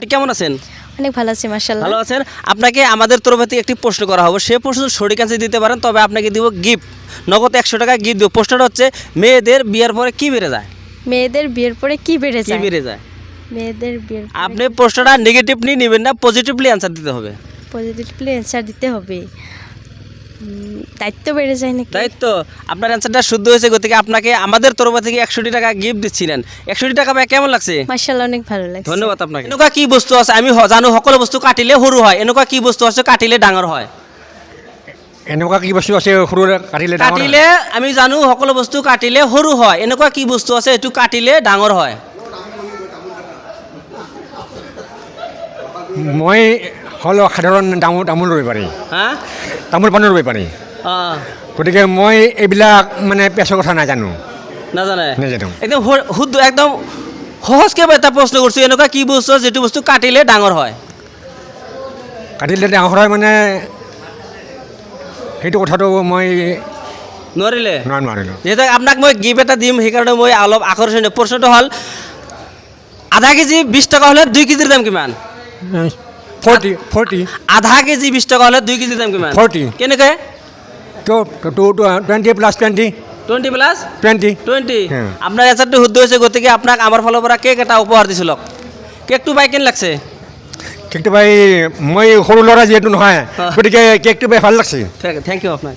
আপনি কেমন আছেন? অনেক ভালো আছি মার্শাল্লাহ ভালো আছেন? আপনাকে আমাদের তরফ থেকে একটি প্রশ্ন করা হবে। সে প্রশ্ন সঠিক অ্যান্সার দিতে পারেন তবে আপনাকে দিব গিফট নগদ একশো টাকা গিফট দেব। প্রশ্নটা হচ্ছে মেয়েদের বিয়ের পরে কি বেড়ে যায়? মেয়েদের বিয়ের পরে কি বেড়ে কি যায়? বেড়ে যায়? মেয়েদের বিয়ের আপনি প্রশ্নটা নেগেটিভলি নেবেন না পজিটিভলি অ্যান্সার দিতে হবে। পজিটিভলি অ্যান্সার দিতে হবে। দায়িত্ব বেড়ে যায় নাকি? তো আপনার অ্যান্সারটা শুদ্ধ হয়েছে গতিকে আপনাকে আমাদের তরফ থেকে একশোটি টাকা গিফট দিচ্ছিলেন। একশোটি টাকা পাই কেমন লাগছে? মার্শাল্লাহ অনেক ভালো লাগছে। ধন্যবাদ আপনাকে। এনেকুৱা কি বস্তু আছে? আমি হ- জানো সকলো বস্তু কাটিলে সৰু হয়। এনেকুৱা কি বস্তু আছে কাটিলে ডাঙৰ হয়? এনেকুৱা কি বস্তু আছে সৰু কাটিলে ডাঙৰ হয়? কাটিলে আমি জানো সকলো বস্তু কাটিলে সৰু হয়। এনেকুৱা কি বস্তু আছে এইটো কাটিলে ডাঙৰ হয়? মই হ'লেও সাধাৰণ তামোল তামোল ৰুব পাৰি। হা? তামোল পাণো ৰুব পাৰি। গতিকে মই এইবিলাক মানে পেছৰ কথা নাজানো। নাজানে? নাজানো। একদম শুদ্ধ একদম সহজকৈ এটা প্ৰশ্ন কৰিছোঁ এনেকুৱা কি বস্তু যিটো বস্তু কাটিলে ডাঙৰ হয়? কাটিলে ডাঙৰ হয় মানে সেইটো কথাটো মই নোৱাৰিলে? নোৱাৰো নোৱাৰিলোঁ। যিহেতু আপোনাক মই গিফ্ট এটা দিম সেইকাৰণে মই অলপ আকৰ্ষণীয়। প্ৰশ্নটো হ'ল আধা কেজি বিছ টকা হ'লে দুই কেজিৰ দাম কিমান? ফৰ্টি ফৰ্টি আধা কেজি বিছ টকা হ'লে দুই কেজিৰ দাম কিমান ফৰ্টি কেনেকৈ two two twenty plus twenty twenty plus twenty twenty হ্যাঁ। আপোনাৰ এনচাৰটো শুদ্ধ হৈছে গতিকে আপোনাক আমাৰ ফালৰ পৰা কেক এটা উপহাৰ দিছোঁ লওক কেকটো পাই কেনে লাগছে কেকটো পাই মই সৰু ল'ৰা যিহেতু নহয় অঁ। গতিকে কেকটো পাই ভালো লাগছে থেংক ইউ আপোনাক